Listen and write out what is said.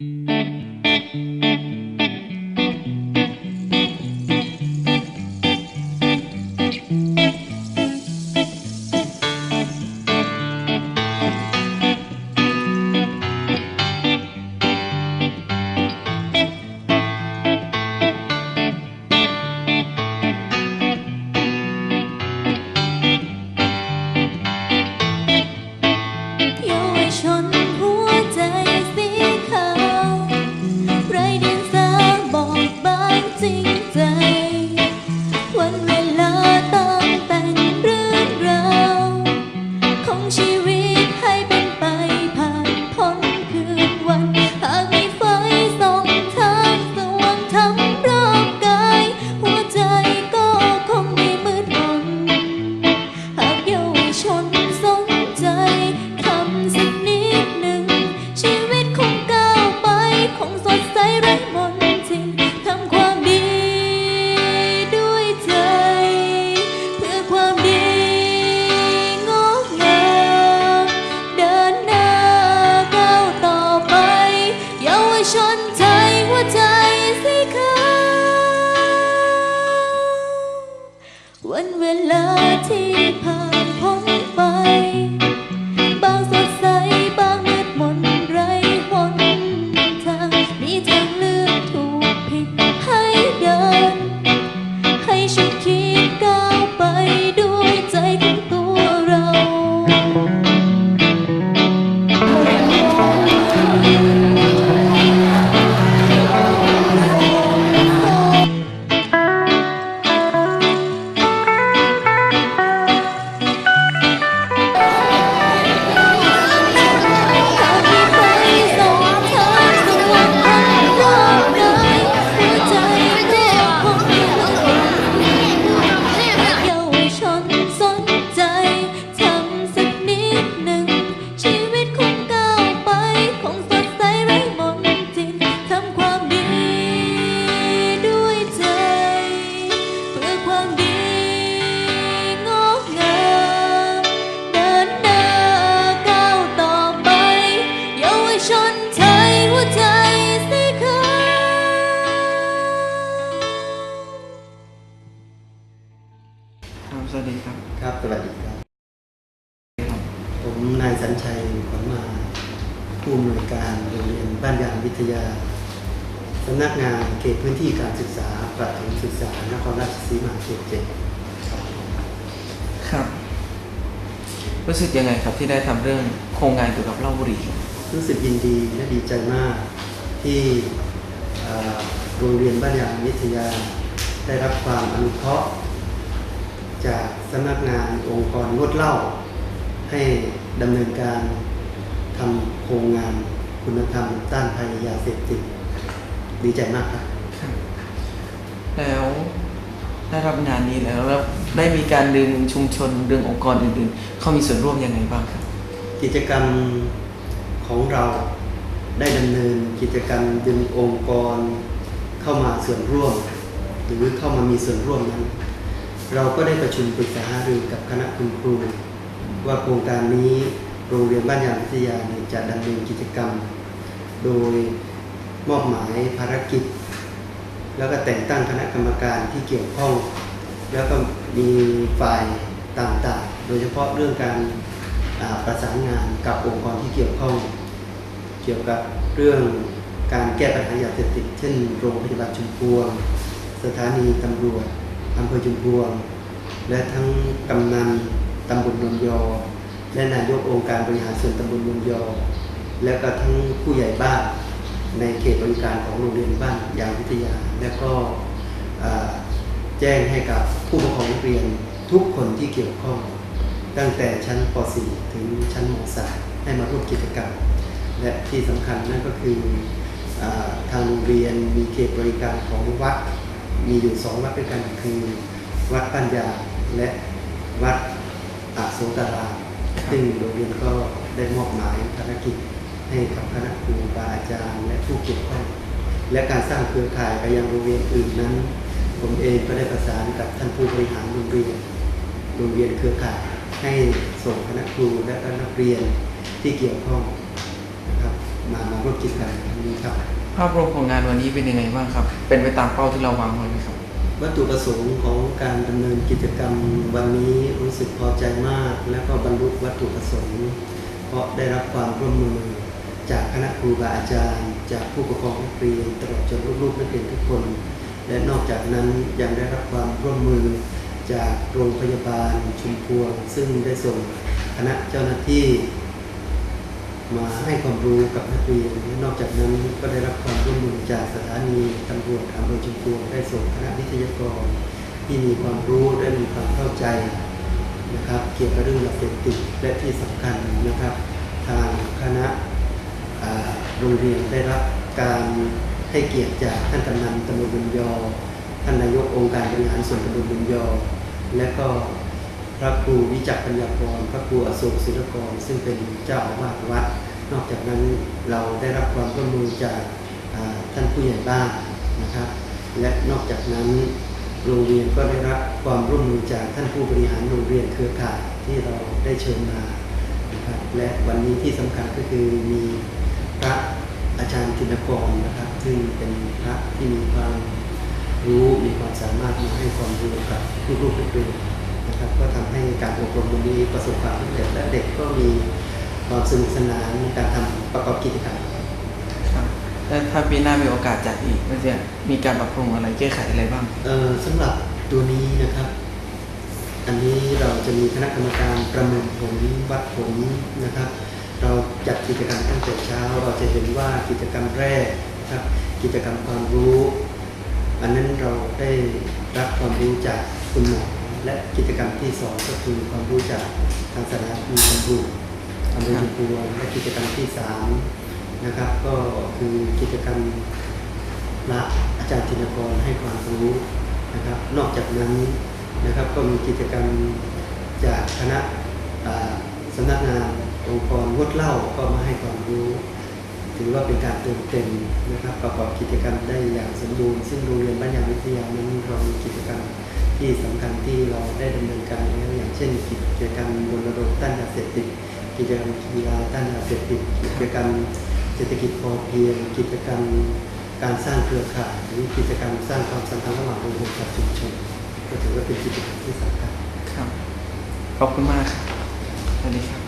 เย เวันเวลาที่ผ่าน ครับสวัสดีครับ ครับสวัสดีครับ ผมนายสัญชัยขวัญมาผู้อำนวยการโรงเรียนบ้านยางวิทยาสำนักงานเขตพื้นที่การศึกษาประถมศึกษานครราชสีมาเขตเจ็ดครับครับรู้สึกยังไงครับที่ได้ทำเรื่องโครงงานเกี่ยวกับเหล้าบุหรี่รู้สึกยินดีและดีใจมากที่เอ่อโรงเรียนบ้านยางวิทยา ได้รับความอนุเคราะห์ จากสำนักงานองค์กรงดเหล้าให้ดำเนินการทำโครงงานคุณธรรมต้านภัยยาเสพติดดีใจมากครับครับแล้วได้รับงานนี้แล้วแล้วได้มีการดึงชุมชนดึงองค์กรอื่นๆ เขามีส่วนร่วมยังไงบ้างครับ กิจกรรมของเราได้ดำเนินกิจกรรมดึงองค์กรเข้ามาส่วนร่วม หรือเข้ามามีส่วนร่วมนั้น เราก็ได้ประชุมปรึกษาหารือกับคณะคุณครู ว่าโครงการนี้โรงเรียนบ้านยางวิทยาเนี่ยจะดำเนินกิจกรรม โดยมอบหมายภารกิจ แล้วก็แต่งตั้งคณะกรรมการที่เกี่ยวข้อง แล้วก็มีฝ่ายต่างๆ โดยเฉพาะเรื่องการประสานงานกับองค์กรที่เกี่ยวข้อง เกี่ยวกับเรื่องการแก้ปัญหายาเสพติดเช่น โรงพยาบาลชุมพวง สถานีตำรวจ อำเภอชุมพวง และทั้งกำนันตำบลนนยอ และนายกองค์การบริหารส่วนตำบลนนยอ และก็ทั้งผู้ใหญ่บ้านในเขตบริการของโรงเรียนบ้านยางวิทยา และก็แจ้งให้กับผู้ปกครองนักเรียนทุกคนที่เกี่ยวข้อง ตั้งแต่ชั้นป .4 ถึงชั้นม .3 ให้มาร่วมกิจกรรม และที่สำคัญนั่นก็คืออทางโรงเรียนมีเขตบริการของวัด มีอยู่สองวัดด้วยกันคือวัดปัญญาและวัดอาโสตารามซึ่งโรงเรียนก็ได้มอบหมายภารกิจให้กับคณะครูบาอาจารย์และผู้เกี่ยวข้องและการสร้างเครือข่ายไปยังโรงเรียนอื่นนั้น ผมเองก็ได้ประสานกับท่านผู้บริหารโรงเรียนโรงเรียนเครือข่ายให้ส่งคณะครูและก็นักเรียนที่เกี่ยวข้องนะครับมามาร่วมกิจกรรมครั้งนี้ครับ ภาพรวมของงานวันนี้เป็นยังไงบ้างครับ เป็นไปตามเป้าที่เราวางไว้ไหมครับ วัตถุประสงค์ของการดำเนินกิจกรรมวันนี้รู้สึกพอใจมาก และก็บรรลุวัตถุประสงค์ เพราะได้รับความร่วมมือจากคณะครูบาอาจารย์ จากผู้ปกครองนักเรียนตลอดจนลูกๆนักเรียนทุกคน และนอกจากนั้นยังได้รับความร่วมมือจากโรงพยาบาลชุมพวง ซึ่งได้ส่งคณะเจ้าหน้าที่ มาให้ความรู้กับนักเรียนนอกจากนั้นก็ได้รับความร่วมมือจากสถานีตำรวจอำเภอชุมพวงได้ส่งคณะวิทยากร ที่มีความรู้และมีความเข้าใจนะครับ เกี่ยวกับเรื่องยาเสพติดและที่สำคัญนะครับ ทางคณะโรงเรียนได้รับการให้เกียรติจากท่านกำนันตำบลบุญยอท่านนายกองค์การบริหารส่วนตำบลบุญยอและก็ พระครูวิจักปัญญากร พระครูอโศกศิลกร ซึ่งเป็นเจ้าอาวาสวัด นอกจากนั้นเราได้รับความร่วมมือจากท่านผู้ใหญ่บ้านนะครับ และนอกจากนั้นโรงเรียนก็ได้รับความร่วมมือจากท่านผู้บริหารโรงเรียนเครือข่ายที่เราได้เชิญมานะครับและวันนี้ที่สำคัญก็คือมีพระอาจารย์ธินกรนะครับ ซึ่งเป็นพระที่มีความรู้มีความสามารถมาให้ความรู้กับลูกๆนักเรียน นะครับก็ทำให้การอบรมวันนี้ประสบความสำเร็จและเด็กก็มีความสนุกสนานในการทำประกอบกิจกรรมครับและถ้าปีหน้ามีโอกาสจัดอีกก็จะมีการปรับปรุงอะไรแก้ไขอะไรบ้างเอ่อสำหรับตัวนี้นะครับ อันนี้เราจะมีคณะกรรมการประเมินผลวัดผลนะครับ เราจัดกิจกรรมตั้งแต่เช้า เราจะเห็นว่ากิจกรรมแรกนะครับกิจกรรมความรู้ อันนั้นเราได้รับความรู้จากคุณหมอ และกิจกรรมที่สองก็คือความรู้จากทางสถานีตำรวจอำเภอชุมพวงและกิจกรรมที่สามนะครับ ก็คือกิจกรรมพระอาจารย์ธินกรให้ความรู้นะครับ นอกจากนั้นนะครับก็มีกิจกรรมจากคณะสำนักงานองค์กรงดเหล้าก็มาให้ความรู้ ถือว่าเป็นการเติมเต็มนะครับ ประกอบกิจกรรมได้อย่างสมบูรณ์ซึ่งโรงเรียนบ้านยางวิทยานั้นเรามีกิจกรรม ที่สำคัญที่เราได้ดำเนินการแล้วอย่างเช่นกิจกรรมรณรงค์ต้านยาเสพติดกิจกรรมกีฬาต้านยาเสพติดกิจกรรมเศรษฐกิจพอเพียง กิจกรรมการสร้างเครือข่ายหรือกิจกรรมสร้างความสัมพันธ์ระหว่างองค์กรกับชุมชนก็ถือว่าเป็นกิจกรรมที่สำคัญครับขอบคุณมากสวัสดีครับ